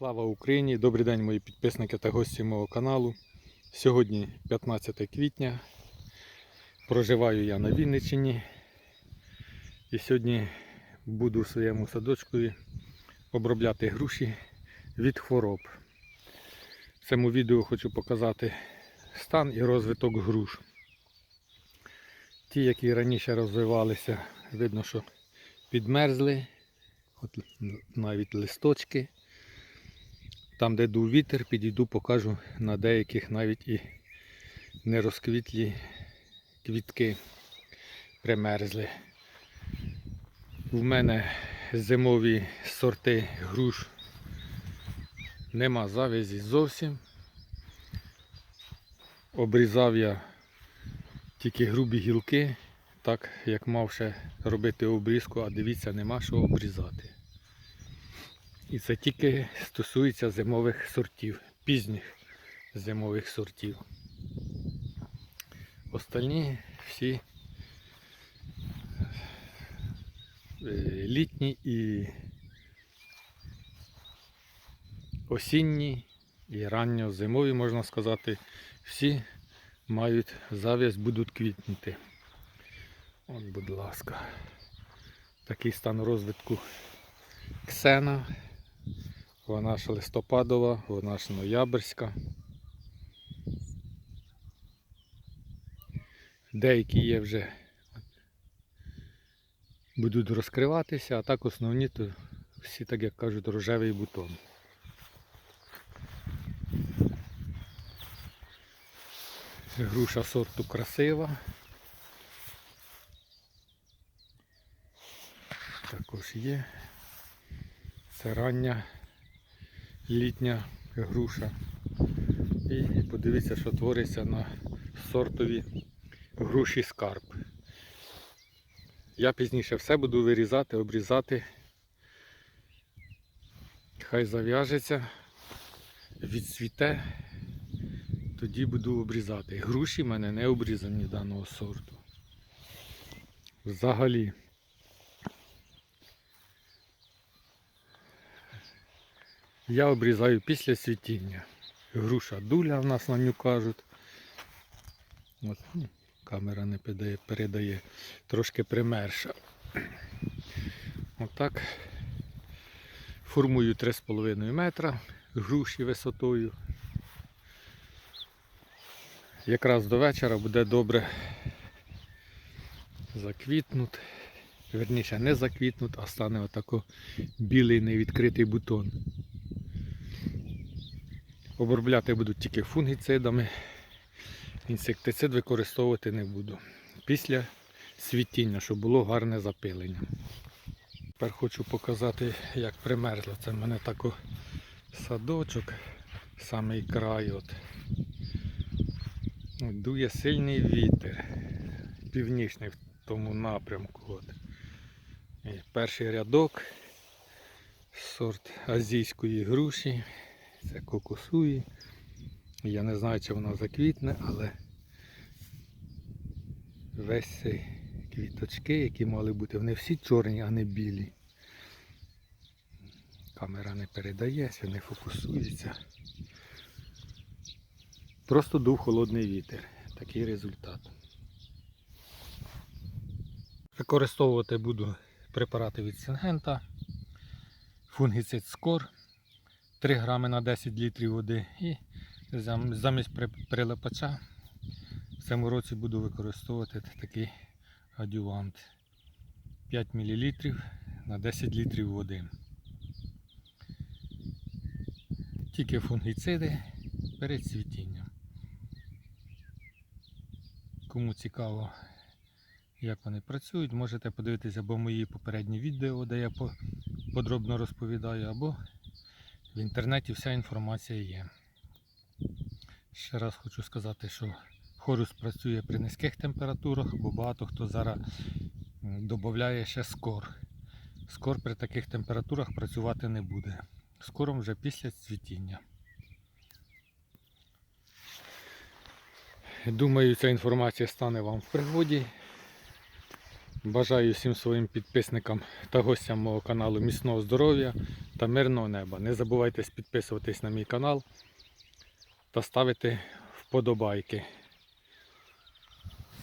Слава Україні! Добрий день мої підписники та гості мого каналу. Сьогодні 15 квітня. Проживаю я на Вінниччині. І сьогодні буду в своєму садочку обробляти груші від хвороб. В цьому відео хочу показати стан і розвиток груш. Ті, які раніше розвивалися, видно, що підмерзли. От навіть листочки. Там, де дув вітер, підійду, покажу на деяких навіть і не розквітлі квітки примерзли. У мене зимові сорти груш нема завязі зовсім. Обрізав я тільки грубі гілки, так як мав ще робити обрізку, а дивіться, нема що обрізати. І це тільки стосується зимових сортів, пізніх зимових сортів. Остальні всі е, літні і осінні і ранньозимові, можна сказати, всі мають зав'язь, будуть квітнути. От, будь ласка, такий стан розвитку ксена. Вона ж листопадова, вона ж ноябрьська. Деякі є вже будуть розкриватися, а так основні то всі, так як кажуть, рожевий бутон. Груша сорту красива. Також є. Це рання літня груша. І подивіться, що твориться на сортові груші скарб. Я пізніше все буду вирізати, обрізати. Хай зав'яжеться, відцвіте, тоді буду обрізати. Груші в мене не обрізані даного сорту. Взагалі. Я обрізаю після світіння. Груша дуля в нас на ню кажуть. От, ну, камера не передає, передає трошки примерша. Отак формую 3,5 метра груші висотою. Якраз до вечора буде добре заквітнуть. Верніше не заквітнуть, а стане отако білий невідкритий бутон. Обробляти буду тільки фунгіцидами. Інсектицид використовувати не буду. Після світіння, щоб було гарне запилення. Тепер хочу показати, як примерзло. Це в мене тако садочок, самий край. От. Дує сильний вітер. Північний в тому напрямку. От. І перший рядок, сорт азійської груші. Це кокосуї. Я не знаю, чи вона заквітне, але весь цей квіточки, які мали бути, вони всі чорні, а не білі. Камера не передається, не фокусується. Просто дув холодний вітер. Такий результат. Використовувати буду препарати від Сингента, фунгіцид Скор. 3 грами на 10 літрів води і замість прилипача в цьому році буду використовувати такий адювант 5 мл на 10 літрів води. Тільки фунгіциди перед цвітінням. Кому цікаво, як вони працюють, можете подивитися або мої попередні відео, де я подробно розповідаю, або в інтернеті вся інформація є. Ще раз хочу сказати, що хорус працює при низьких температурах, бо багато хто зараз додає ще скор. Скор при таких температурах працювати не буде. Скором вже після цвітіння. Думаю, ця інформація стане вам в пригоді. Бажаю всім своїм підписникам та гостям мого каналу міцного здоров'я та мирного неба. Не забувайте підписуватись на мій канал та ставити вподобайки.